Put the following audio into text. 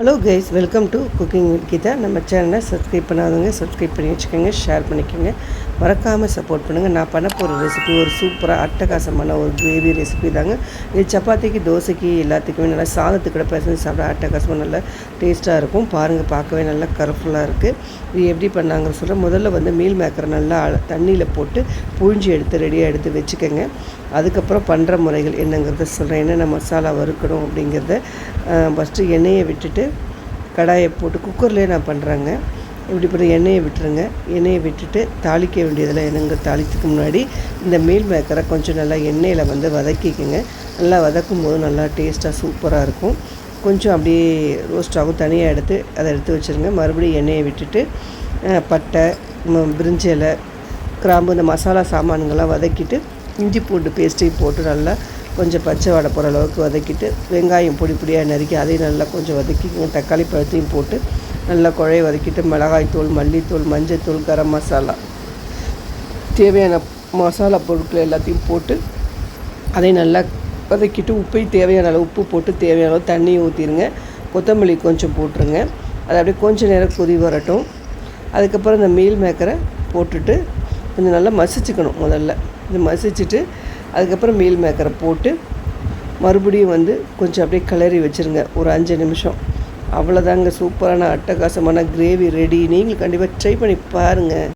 Hello guys welcome to cooking with Geetha நம்ம சேனலை subscribe பண்ணாதவங்க சப்ஸ்கிரைப் பண்ணி வச்சுக்கோங்க ஷேர் பண்ணிக்கோங்க. மறக்காமல் சப்போர்ட் பண்ணுங்கள் நான் பண்ண போகிற ரெசிபி ஒரு சூப்பராக அட்டகாசமான ஒரு கிரேவி ரெசிபி தாங்க. இது சப்பாத்திக்கு தோசைக்கு எல்லாத்துக்குமே நல்லா சாதத்துக்கு கூட பேசஞ்சு சாப்பிட அட்டகாசமாக நல்லா டேஸ்ட்டாக இருக்கும். பாருங்கள் பார்க்கவே நல்லா கலர்ஃபுல்லாக இருக்குது இது எப்படி பண்ணாங்கன்னு சொல்கிறேன் முதல்ல வந்து மீல் மேக்கரை நல்லா தண்ணியில் போட்டு புழிஞ்சு எடுத்து ரெடியாக எடுத்து வச்சுக்கோங்க. அதுக்கப்புறம் பண்ணுற முறைகள் என்னங்கிறத சொல்கிறேன் என்னென்ன மசாலா வறுக்கணும் அப்படிங்கிறத ஃபஸ்ட்டு எண்ணெயை விட்டுட்டு கடாயை போட்டு குக்கர்லேயே நான் பண்ணுறேங்க இப்படி பண்ணி எண்ணெயை விட்டுருங்க. எண்ணெயை விட்டுட்டு தாளிக்க வேண்டியதில் என்னங்க தாளித்துக்கு முன்னாடி இந்த மீல் மேக்கரை கொஞ்சம் நல்லா எண்ணெயில் வந்து வதக்கிக்கோங்க. நல்லா வதக்கும் போது நல்லா டேஸ்ட்டாக சூப்பராக இருக்கும். கொஞ்சம் அப்படியே ரோஸ்ட் ஆகும். தனியாக எடுத்து அதை எடுத்து வச்சுருங்க. மறுபடியும் எண்ணெயை விட்டுட்டு பட்டை ம- பிரிஞ்சி இலை கிராம்பு இந்த மசாலா சாமான்கள்லாம் வதக்கிட்டு இஞ்சி பூண்டு பேஸ்ட்டையும் போட்டு நல்லா கொஞ்சம் பச்சை வடை போகிற அளவுக்கு வதக்கிட்டு வெங்காயம் பொடி பொடியாக நறுக்கி அதையும் நல்லா கொஞ்சம் வதக்கிக்கோங்க தக்காளி பழத்தையும் போட்டு நல்லா குழைய வதக்கிட்டு மிளகாய்த்தூள் மல்லித்தூள் மஞ்சத்தூள் கரம் மசாலா தேவையான மசாலா பொருட்கள் எல்லாத்தையும் போட்டு அதை நல்லா வதக்கிட்டு உப்பை தேவையான அளவு உப்பு போட்டு தேவையான அளவு தண்ணி ஊற்றிடுங்க கொத்தமல்லி கொஞ்சம் போட்டுருங்க. அது அப்படியே கொஞ்சம் நேரம் கொதி வரட்டும். அதுக்கப்புறம் இந்த மீல் மேக்கரை போட்டுட்டு கொஞ்சம் நல்லா மசிச்சுக்கணும் முதல்ல. இது மசிச்சுட்டு அதுக்கப்புறம் மீல் மேக்கரை போட்டு மறுபடியும் வந்து கொஞ்சம் அப்படியே கிளறி வச்சுருங்க. ஒரு அஞ்சு நிமிஷம். அவ்வளோதாங்க சூப்பரான அட்டகாசமான கிரேவி ரெடி நீங்கள் கண்டிப்பாக ட்ரை பண்ணி பாருங்கள்